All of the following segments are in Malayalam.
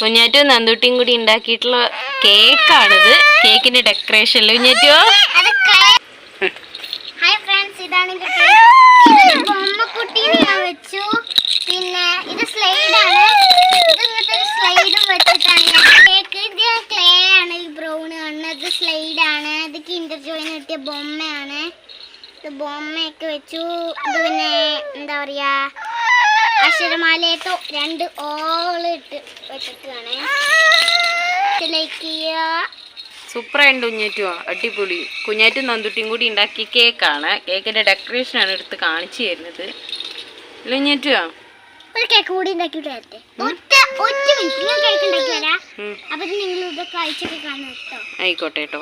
കുഞ്ഞാറ്റും നന്ദുട്ടിയും കൂടി ഉണ്ടാക്കിയിട്ടുള്ള കേക്കാണിത്. കേക്കിന്റെ ഡെക്കറേഷൻ കുഞ്ഞാറ്റോ? അത് ഹായ് ഫ്രണ്ട്സ് ഇതാണ് വെച്ചു. പിന്നെ ഇത് ഒരു സ്ലൈഡും വെച്ചിട്ടാണ് കേക്ക്. ക്ലേ ആണ് ഈ ബ്രൗൺ ബൊമ്മയൊക്കെ വെച്ചു. ഇത് പിന്നെ എന്താ പറയാ അക്ഷരമാലയത്തോ രണ്ട് ഓൾ ഇട്ട് വെച്ചിട്ടാണ്. സൂപ്പറായിട്ട് കുഞ്ഞാറ്റുവാ? അടിപൊളി. കുഞ്ഞാറ്റും നന്ദുട്ടിയും കൂടി ഉണ്ടാക്കിയ കേക്കാണ്. കേക്കിന്റെ ഡെക്കറേഷൻ ആണ് എടുത്ത് കാണിച്ചു തരുന്നത്. കുഞ്ഞാറ്റുവാ? ഒരു കേക്ക് കൂടി ഉണ്ടാക്കി തരട്ടെ. ഒറ്റ ഒറ്റ മിനിറ്റ് നിങ്ങൾ കേക്ക് ഉണ്ടാക്കി നിങ്ങൾ ഇതൊക്കെ അയച്ചൊക്കെ കാണാം കേട്ടോ. ആയിക്കോട്ടെ കേട്ടോ.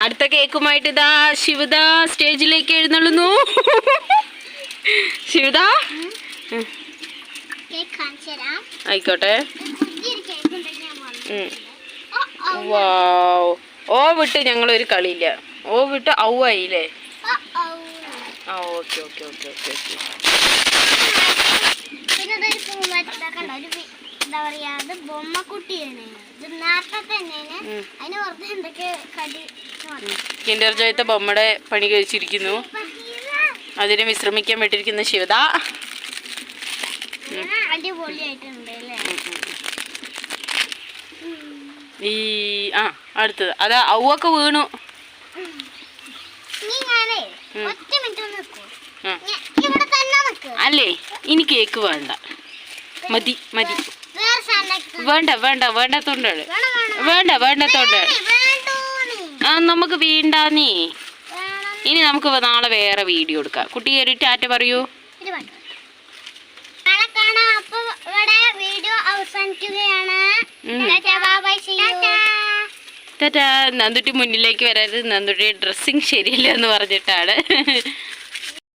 അടുത്ത കേക്കുമായിട്ട് ഇതാ ശിവദ സ്റ്റേജിലേക്ക് എഴുന്നള്ളുന്നു. ശിവദ? ആയിക്കോട്ടെ. വാവ്. ഓ വിട്ട് ഞങ്ങളൊരു കളിയില്ല. ഓ വിട്ട് ഔ ആയില്ലേ. ആ okay okay okay okay okay. ഒരു കിൻഡർ ജോയത്തെ ബൊമ്മയുടെ പണി കഴിച്ചിരിക്കുന്നു. അതിനെ വിശ്രമിക്കാൻ വിട്ടിരിക്കുന്ന ശിവദ. അടിപൊളിയായിട്ടുണ്ട് അല്ലേ? ഈ ആ അടുത്തത്. അത് ഔവൊക്കെ വീണു. അല്ലേ? ഇനി കേക്ക് വേണ്ട. മതി മതി. വേണ്ട വേണ്ട വേണ്ട വേണം വേണ്ട വേണ്ടാത്തോണ്ട് വേണ്ടോന്ന്. ആ നമുക്ക് വേണ്ടാന്നേ. വേണം. ഇനി നമുക്ക് നാളെ വേറെ വീഡിയോ എടുക്കാം. കുട്ടി ഒരു ടാറ്റ പറയൂ ഇത് വേണ്ട നാളെ കാണാം അപ്പൊ ഇവിടെ വീഡിയോ അവസാനിക്കുകയാണ് നന്ദുട്ടി മുന്നിലേക്ക് വരാറ് നന്ദുട്ടി ഡ്രസ്സിങ് ശരിയല്ല എന്ന് പറഞ്ഞിട്ടാണ്.